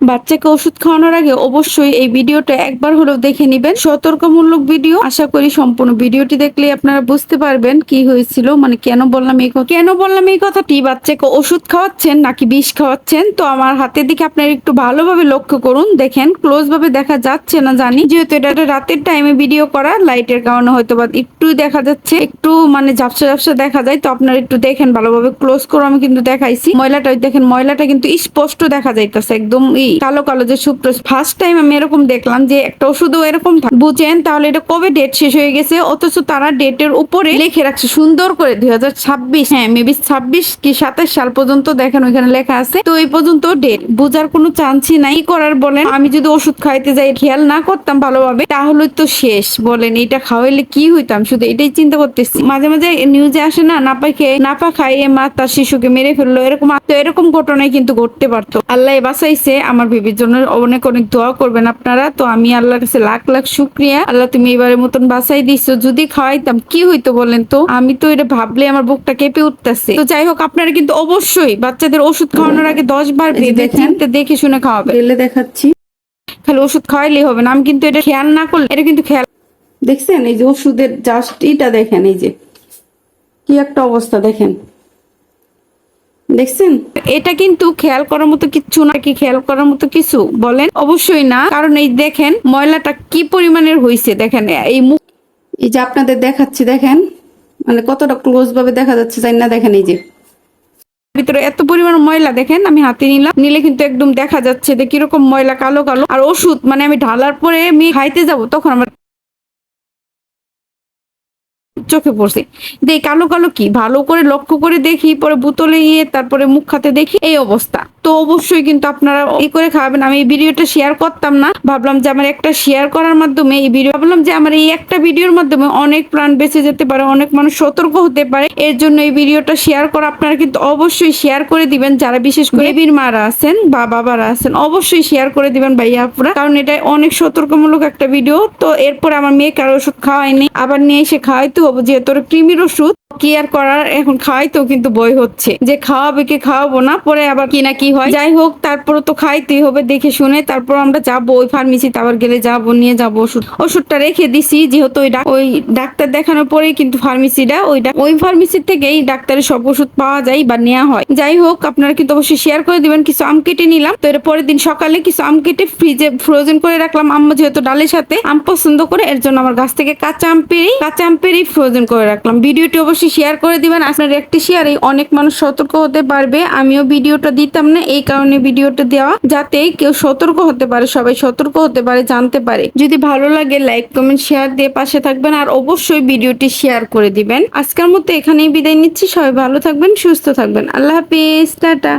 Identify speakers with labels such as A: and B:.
A: বাচ্চাকে ওষুধ খাওয়ানোর আগে অবশ্যই এই ভিডিওটা একবার হলেও দেখে নিবেন। সতর্কমূলক ভিডিও। আশা করি সম্পূর্ণ ভিডিওটি দেখলে আপনারা বুঝতে পারবেন কি হয়েছিল মানে কেন বললাম এই কথা কেন বললাম এই কথাটি? বাচ্চাকে ওষুধ খাওয়াচ্ছেন নাকি বিষ খাওয়াচ্ছেন? তো আমার হাতের দিকে আপনারা একটু ভালোভাবে লক্ষ্য করুন। দেখেন ক্লোজ ভাবে দেখা যাচ্ছে না জানি। যেহেতু এটা একটা রাতের টাইমে ভিডিও করা লাইটের কারণে হয়তো বা একটু দেখা যাচ্ছে। একটু মানে ঝাপসা ঝাপসা দেখা যায়। তো আপনারা একটু দেখেন, ভালোভাবে ক্লোজ করে আমি কিন্তু দেখাইছি। ময়লাটা, দেখেন ময়লাটা কিন্তু স্পষ্ট দেখা যাইতেছে। একদম কালো কালো যে শুক্র ফার্স্ট টাইম আমি এরকম দেখলাম যে একটা ওষুধও এরকম বুঝেন, তাহলে এটা কবে ডেট শেষ হয়ে গেছে? অথচ তারা ডেটের উপরে লিখে রাখছে, সুন্দর করে দুই হাজার ছাব্বিশ হ্যাঁ মেবি ছাব্বিশ কি সাতাশ সাল পর্যন্ত দেখেন, ওইখানে লেখা আছে। তো এই পর্যন্ত ডেট বোঝার কোনো চান্সই নাই। করার বলেন? আমি যদি ওষুধ খাইতে যাই, খেয়াল না করতাম ভালোভাবে, তাহলে তো শেষ। বলেন এটা খাওয়াইলে কি হইতাম শুধু এটাই চিন্তা করতেছি। মাঝে মাঝে নিউজে আসে না, নাপা খেয়ে, নাপা খাইয়ে মা তার শিশুকে মেরে ফেলল, এরকম তো এরকম ঘটনায় কিন্তু ঘটতে পারতো। আল্লাহ বাঁচাইছে আমার বেবির জন্য অনেক অনেক দোয়া করবেন আপনারা। তো আমি আল্লাহর কাছে লাখ লাখ শুক্রিয়া। আল্লাহ তুমি এবারের মতন বাঁচাই দিছো। যদি খাওয়াইতাম কি হইতো বলেন তো? আমি তো এটা ভাবলে আমার বুকটা কেঁপে উঠতেছে। তো যাই হোক আপনারা কিন্তু অবশ্যই বাচ্চাদের ওষুধ খাওয়ানোর আগে দশ বার ভেবে চিন্তে দেখে শুনে খাওয়াবে
B: দেখাচ্ছি।
A: খালি ওষুধ খাওয়াইলেই হবে না। আমি কিন্তু এটা খেয়াল না করলে এটা কিন্তু খেয়াল
B: দেখছেন? এই যে ওষুধের জাস্ট এটা দেখেন এই যে। কি একটা অবস্থা দেখেন। দেখছেন?
A: এটা কিন্তু খেয়াল করার মতো কিচ্ছু না। কি খেয়াল করার মতো কিছু? বলেন? অবশ্যই না। কারণ এই দেখেন, ময়লাটা কি পরিমাণের হয়েছে দেখেন। এই মুখ
B: এই যে আপনাদের দেখাচ্ছি, দেখেন। মানে কতটা ক্লোজ ভাবে দেখা যাচ্ছে, জানি না, দেখেন এই যে।
A: ভিতরে এত পরিমাণ ময়লা, দেখেন, আমি হাতে নিলাম। নিলে কিন্তু একদম দেখা যাচ্ছে যে কীরকম ময়লা কালো কালো। আর ওষুধ মানে আমি ঢালার পরে আমি খাইতে যাব, তখন আমার চোখে পড়ছে। দেখ, কালো কালো কি? ভালো করে লক্ষ্য করে দেখি, পরে বোতলে গিয়ে তারপরে মুখ খাতে দেখি, এই অবস্থা। তো অবশ্যই কিন্তু আপনারা এই করে খাবেন আমি এই ভিডিওটা শেয়ার করতাম না। ভাবলাম যে আমার একটা শেয়ার করার মাধ্যমে এই ভিডিও ভাবলাম যে আমার এই একটা ভিডিওর মাধ্যমে অনেক প্রাণ বেঁচে যেতে পারে, অনেক মানুষ সতর্ক হতে পারে। এর জন্য এই ভিডিওটা শেয়ার করা আপনারা কিন্তু অবশ্যই শেয়ার করে দিবেন। যারা বিশেষ করে বেবির মারা আছেন বা বাবারা আছেন, অবশ্যই শেয়ার করে দিবেন ভাইয়া আপুরা কারণ এটা অনেক সতর্কমূলক একটা ভিডিও। তো এরপর আমার মেয়ে কারও ওষুধ খাওয়াইনি আবার নিয়ে এসে খাওয়াইতে হবে, যেহেতু কৃমির ওষুধ। কি আর করার এখন খাওয়াইতেও কিন্তু বই হচ্ছে। যে খাওয়াবে কি খাওয়াবো না, পরে আবার কি না কি হয়। যাই হোক তারপরে তো খাইতেই হবে দেখে শুনে, তারপর আমরা যাব ওই ফার্মেসিতে আবার গেলে যাব, নিয়ে যাব ওষুধ। ওষুধটা রেখে দিছি, যেহেতু ওই ওই ডাক্তার দেখানোর পরেই কিন্তু ফার্মেসিটা ওই ওই ফার্মেসি থেকেই ডাক্তারের সব ওষুধ পাওয়া যায় বা নেওয়া হয়। যাই হোক, আপনারা কিন্তু অবশ্যই শেয়ার করে দিবেন, কিছু আম কেটে নিলাম। তো এর পরের দিন সকালে কিছু আম কেটে ফ্রিজে ফ্রোজেন করে রাখলাম। আম্মা যেহেতু ডালের সাথে আম পছন্দ করে, এর জন্য আমার গাছ থেকে কাঁচা আম পেরেই কাঁচা আম পেরেই ফ্রোজেন করে রাখলাম। ভিডিওটি অবশ্যই শেয়ার করে দিবেন। আপনার একটি শেয়ারে অনেক মানুষ সতর্ক হতে পারবে। আমিও ভিডিওটা দিতাম না, এই কারণে ভিডিওটা দেওয়া, যাতে কেউ সতর্ক হতে পারে, সবাই সতর্ক হতে পারে, জানতে পারে। যদি ভালো লাগে লাইক কমেন্ট শেয়ার দিয়ে পাশে থাকবেন আর অবশ্যই ভিডিওটি শেয়ার করে দিবেন। আজকের মতো এখানেই বিদায় নিচ্ছি। সবাই ভালো থাকবেন, সুস্থ থাকবেন। আল্লাহ হাফিজ, টাটা।